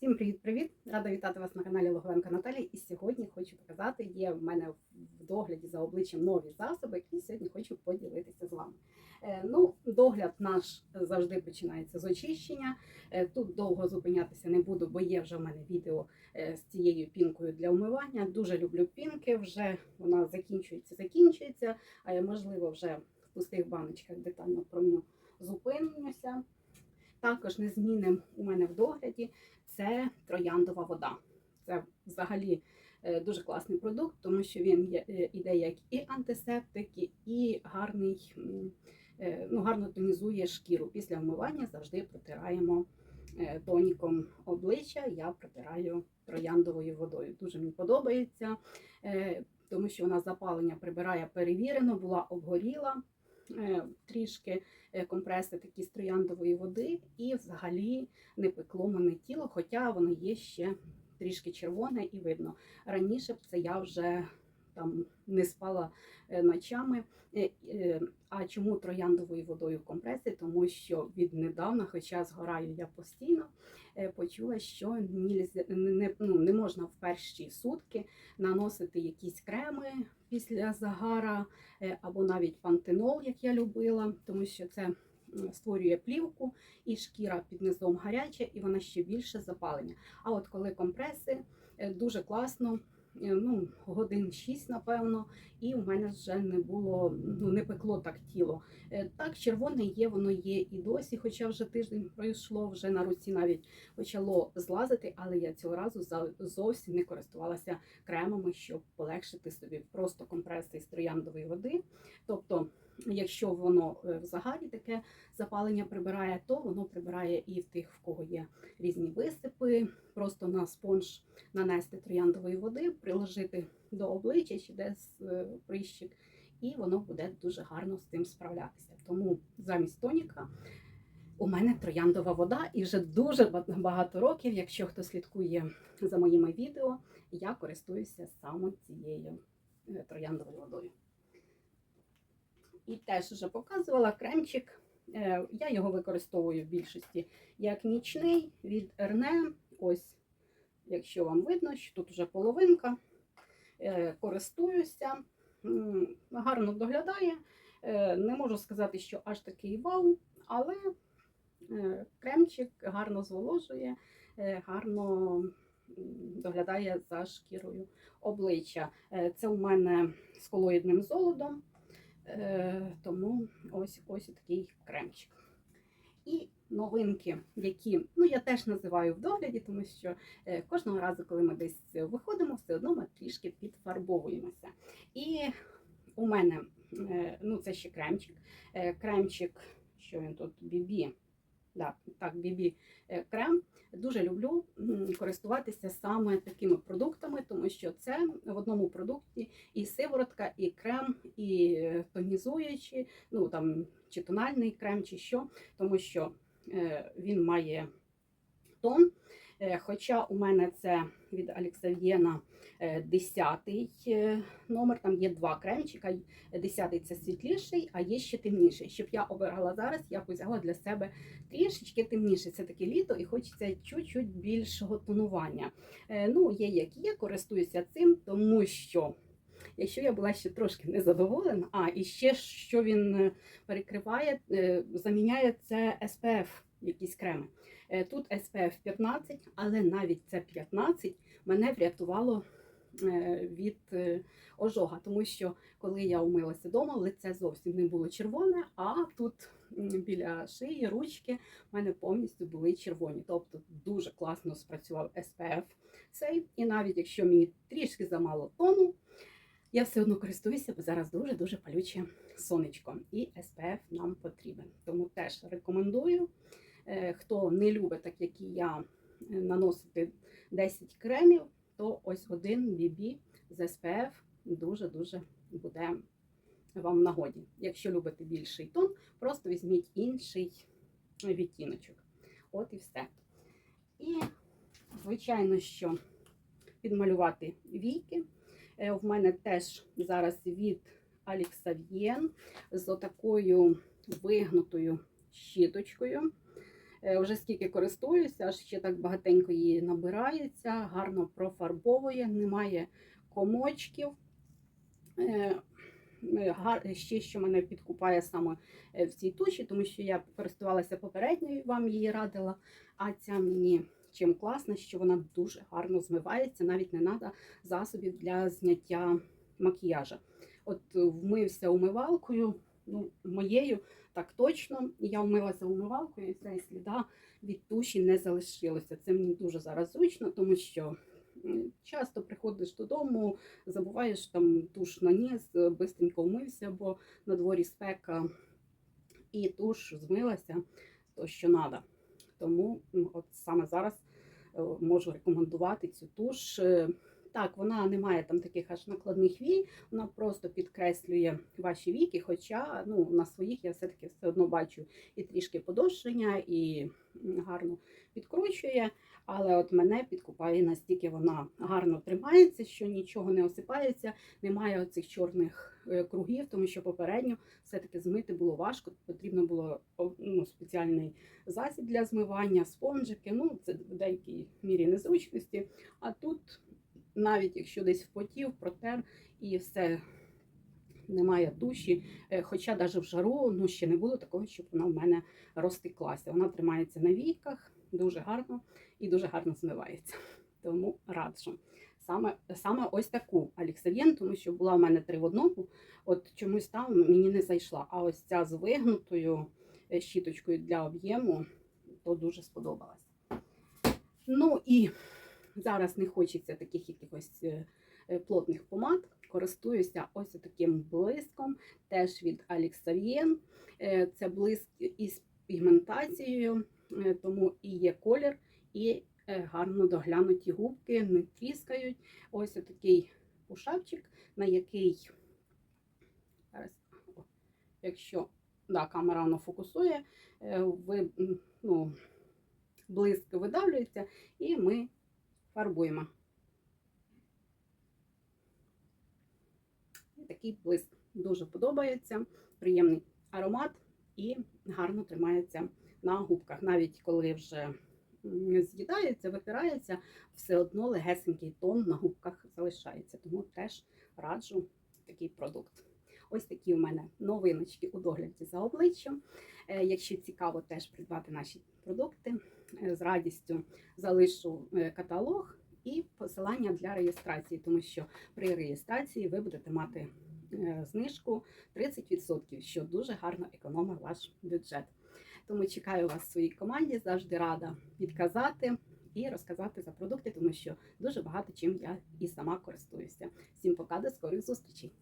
Всім привіт-привіт! Рада вітати вас на каналі Логовенка Наталі. І сьогодні хочу показати, є в мене в догляді за обличчям нові засоби, і сьогодні хочу поділитися з вами. Е, Ну, догляд наш завжди починається з очищення. Е, Тут довго зупинятися не буду, бо є вже в мене відео е, з цією пінкою для умивання. Дуже люблю пінки. Вже вона закінчується, закінчується. А я можливо вже в пустих баночках детально про нього зупинюся. Також незмінним у мене в догляді це трояндова вода. Це взагалі е, дуже класний продукт, тому що він е, іде як і антисептик, і гарний, е, ну, гарно тонізує шкіру. Після вмивання завжди протираємо тоніком обличчя. Я протираю трояндовою водою. Дуже мені подобається, тому що вона запалення прибирає перевірено, була обгоріла. Е, Трішки е, компреси такі з трояндової води, і взагалі не пекло мене тіло, хоча воно є ще трішки червоне і видно. Раніше б це я вже там не спала е, ночами. А чому трояндовою водою компреси? Тому що віднедавна, хоча згораю я постійно, почула, що не, ну, не можна в перші сутки наносити якісь креми після загара, е, або навіть пантенол, як я любила, тому що це створює плівку, і шкіра під низом гаряча, і вона ще більше запалення. А от коли компреси е, дуже класно, е, ну годин 6, напевно, і у мене вже не було, ну не пекло так тіло. Е, Так, червоне є, воно є і досі, хоча вже тиждень пройшло, вже на руці навіть почало злазити, але я цього разу зовсім не користувалася кремами, щоб полегшити собі просто компреси з трояндової води. Тобто, якщо воно е, в загарі таке запалення прибирає, то воно прибирає і в тих, в кого є різні висипи. Просто на спонж нанести трояндової води, приложити до обличчя чи десь е, прищик, і воно буде дуже гарно з цим справлятися. Тому замість тоніка у мене трояндова вода, і вже дуже багато років, якщо хто слідкує за моїми відео, я користуюся саме цією е, трояндовою водою. І теж вже показувала кремчик. Е, Я його використовую в більшості як нічний від Ерне. Ось, якщо вам видно, що тут вже половинка. Е, Користуюся, гарно доглядає. Е, Не можу сказати, що аж такий вау, але кремчик гарно зволожує, гарно доглядає за шкірою обличчя. Це у мене з колоїдним золотом. Е, Тому ось ось такий кремчик. І новинки, які ну я теж називаю в догляді, тому що е, кожного разу, коли ми десь виходимо, все одно ми трішки підфарбовуємося. І у мене е, ну це ще кремчик. Кремчик, що він тут бібі. Да, так, бібі крем. Дуже люблю користуватися саме такими продуктами, що це в одному продукті і сиворотка, і крем, і е, тонізуючі, ну там чи тональний крем, чи що, тому що е, він має тон. Е, Хоча у мене це від Алексав'єна 10 номер, там є два кремчика. 10 це світліший, а є ще темніший. Щоб я обирала зараз, я взяла для себе трішечки темніше. Це таке літо і хочеться чуть-чуть більшого тонування. Е, Ну, є як є, користуюся цим, тому що. Якщо я була ще трошки незадоволена, а і ще що він е, перекриває, е, заміняє це SPF, якісь креми. Е, Тут SPF 15, але навіть це 15 мене врятувало е, від е, ожога, тому що коли я умилася вдома, лице зовсім не було червоне, а тут біля шиї, ручки в мене повністю були червоні. Тобто дуже класно спрацював SPF цей. І навіть якщо мені трішки замало тону, я все одно користуюся, бо зараз дуже-дуже палюче сонечко. І SPF нам потрібен. Тому теж рекомендую. Е, Хто не любить, так як і я, е, наносити 10 кремів, то ось один BB з SPF дуже-дуже буде вам в нагоді. Якщо любите більший тон, просто візьміть інший відтіночок. От і все. І, звичайно, що підмалювати війки. Е, В мене теж зараз від Аліксав'єн з отакою вигнутою щіточкою. Е, Вже скільки користуюся, аж ще так багатенько її набирається, гарно профарбовує, немає комочків. Е, е, Ще що мене підкупає саме в цій туші, тому що я користувалася попередньою, вам її радила. А ця мені чим класна, що вона дуже гарно змивається, навіть не треба засобів для зняття макіяжа. От вмився умивалкою, ну, моєю так точно. Я вмилася умивалкою, і цей сліда від туші не залишилося. Це мені дуже зараз зручно, тому що часто приходиш додому, забуваєш там туш наніс, е, бистренько вмився, бо на дворі спека, і туш змилася, то що треба. Тому от саме зараз е, можу рекомендувати цю туш. Так, вона не має там таких аж накладних вій, вона просто підкреслює ваші віки, хоча ну, на своїх я все-таки все одно бачу і трішки подовження, і гарно підкручує. Але от мене підкупає настільки вона гарно тримається, що нічого не осипається, немає оцих чорних е, кругів, тому що попередньо все-таки змити було важко. Потрібно було ну, спеціальний засіб для змивання, спонжики. Ну, це в деякій мірі незручності. А тут, навіть якщо десь впотів, протер і все. Немає душі, Е, хоча навіть в жару ну, ще не було такого, щоб вона в мене розтеклася. Вона тримається на війках дуже гарно і дуже гарно змивається. Тому раджу. Саме, саме ось таку Аліксавєн, тому що була в мене три в одному. От чомусь там мені не зайшла. А ось ця з вигнутою е, щіточкою для об'єму, то дуже сподобалась. Ну і зараз не хочеться таких якихось е, е, плотних помад. Користуюся ось таким блиском, теж від Alixavien. Е, Це блиск із пігментацією, тому і є колір, і гарно доглянуті губки, не тріскають. Ось такий пушапчик, на який, якщо да, камера воно фокусує, ви, ну, блиск видавлюється, і ми фарбуємо. Такий блиск дуже подобається, приємний аромат і гарно тримається на губках. Навіть коли вже з'їдається, витирається, все одно легесенький тон на губках залишається. Тому теж раджу такий продукт. Ось такі у мене новиночки у догляді за обличчям. Е, Якщо цікаво теж придбати наші продукти, е, з радістю залишу е, каталог і посилання для реєстрації, тому що при реєстрації ви будете мати знижку 30%, що дуже гарно економить ваш бюджет. Тому чекаю вас в своїй команді, завжди рада підказати і розказати за продукти, тому що дуже багато чим я і сама користуюся. Всім пока, до скорих зустрічей!